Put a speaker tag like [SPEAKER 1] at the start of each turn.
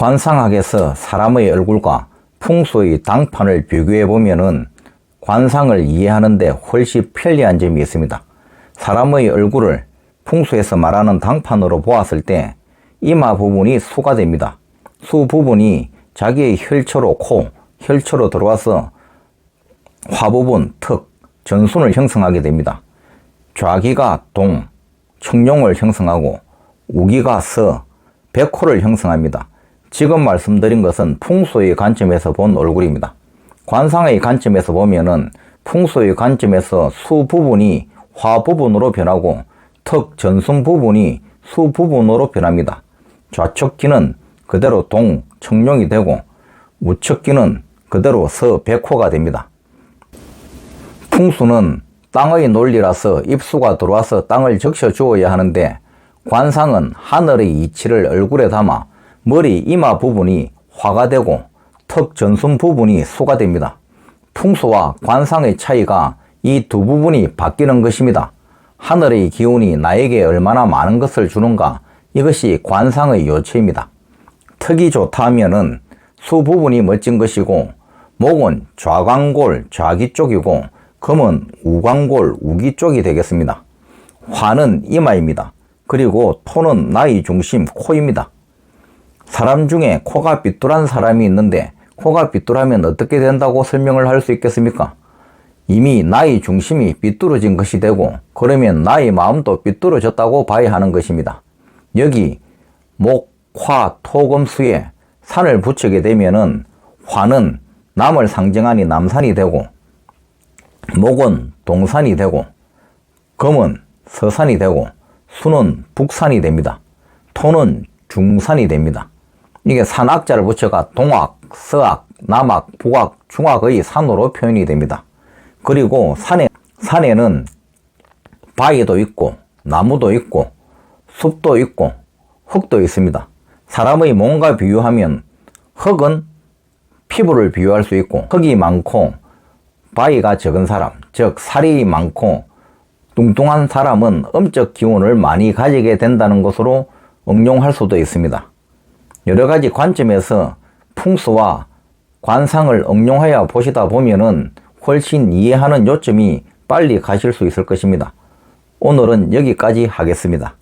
[SPEAKER 1] 관상학에서 사람의 얼굴과 풍수의 당판을 비교해 보면은 관상을 이해하는데 훨씬 편리한 점이 있습니다. 사람의 얼굴을 풍수에서 말하는 당판으로 보았을 때 이마 부분이 수가 됩니다. 수 부분이 자기의 혈초로 코, 혈초로 들어와서 화 부분, 턱, 전순을 형성하게 됩니다. 좌기가 동, 청룡을 형성하고 우기가 서, 백호를 형성합니다. 지금 말씀드린 것은 풍수의 관점에서 본 얼굴입니다. 관상의 관점에서 보면은 풍수의 관점에서 수 부분이 화 부분으로 변하고 턱 전순 부분이 수 부분으로 변합니다. 좌측기는 그대로 동, 청룡이 되고 우측기는 그대로 서, 백호가 됩니다. 풍수는 땅의 논리라서 입수가 들어와서 땅을 적셔 주어야 하는데 관상은 하늘의 이치를 얼굴에 담아 머리 이마 부분이 화가 되고 턱 전순 부분이 수가 됩니다. 풍수와 관상의 차이가 이 두 부분이 바뀌는 것입니다. 하늘의 기운이 나에게 얼마나 많은 것을 주는가 이것이 관상의 요체입니다. 턱이 좋다 하면은 수 부분이 멋진 것이고 목은 좌광골 좌기 쪽이고 금은 우광골 우기 쪽이 되겠습니다. 화는 이마입니다. 그리고 토는 나의 중심 코입니다. 사람 중에 코가 삐뚤한 사람이 있는데 코가 삐뚤하면 어떻게 된다고 설명을 할 수 있겠습니까? 이미 나의 중심이 삐뚤어진 것이 되고 그러면 나의 마음도 삐뚤어졌다고 봐야 하는 것입니다. 여기 목, 화, 토, 금, 수에 산을 붙이게 되면은 화는 남을 상징하니 남산이 되고 목은 동산이 되고 금은 서산이 되고 수는 북산이 됩니다. 토는 중산이 됩니다. 이게 산악자를 붙여가 동악, 서악, 남악, 북악, 중악의 산으로 표현이 됩니다. 그리고 산에, 산에는 바위도 있고, 나무도 있고, 숲도 있고, 흙도 있습니다. 사람의 몸과 비유하면 흙은 피부를 비유할 수 있고, 흙이 많고, 바위가 적은 사람, 즉, 살이 많고, 뚱뚱한 사람은 음적 기운을 많이 가지게 된다는 것으로 응용할 수도 있습니다. 여러 가지 관점에서 풍수와 관상을 응용하여 보시다 보면은 훨씬 이해하는 요점이 빨리 가실 수 있을 것입니다. 오늘은 여기까지 하겠습니다.